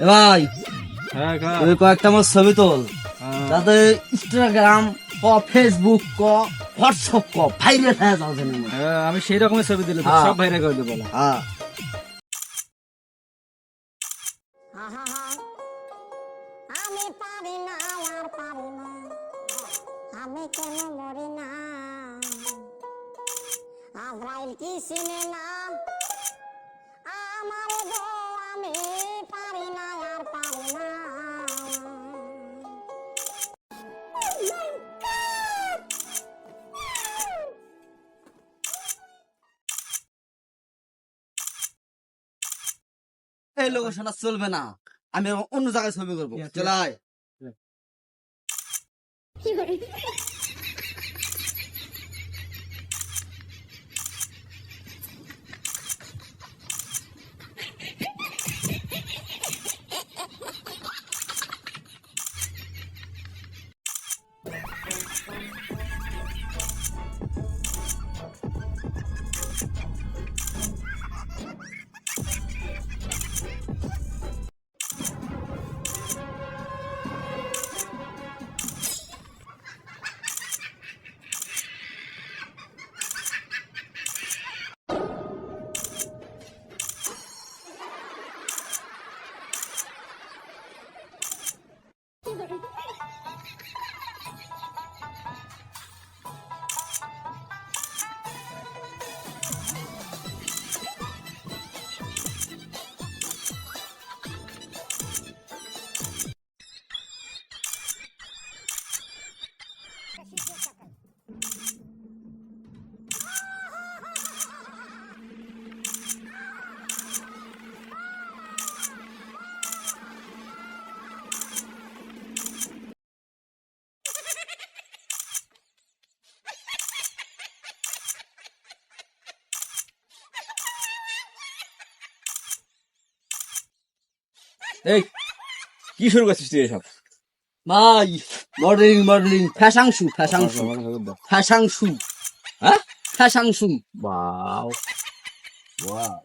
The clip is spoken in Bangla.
ভাই হ্যাঁ তুই কয়েকটা আমার ছবি তোল। হ্যাঁ। যাতে ইনস্টাগ্রাম ক ফেসবুক ক হোয়াটসঅ্যাপ ক ভাইরাল হয়ে যাও যেন হ্যাঁ, আমি সেই রকমের ছবি দিলে হ্যাঁ। সব ভাইরা করে দেবো। হ্যাঁ। আমি পারি না আর পারি না। আমি কেন মরি না? আজরাইল কি চিনে না এই লোকেশন আর চলবে না। আমি অন্য জায়গায় ছবি করব. চলাই এই কি শুরু করছিস তুই এসব ভাই modelling modelling fashion show fashion show fashion show হ্যাঁ ফ্যাশন শু বাও ওয়াও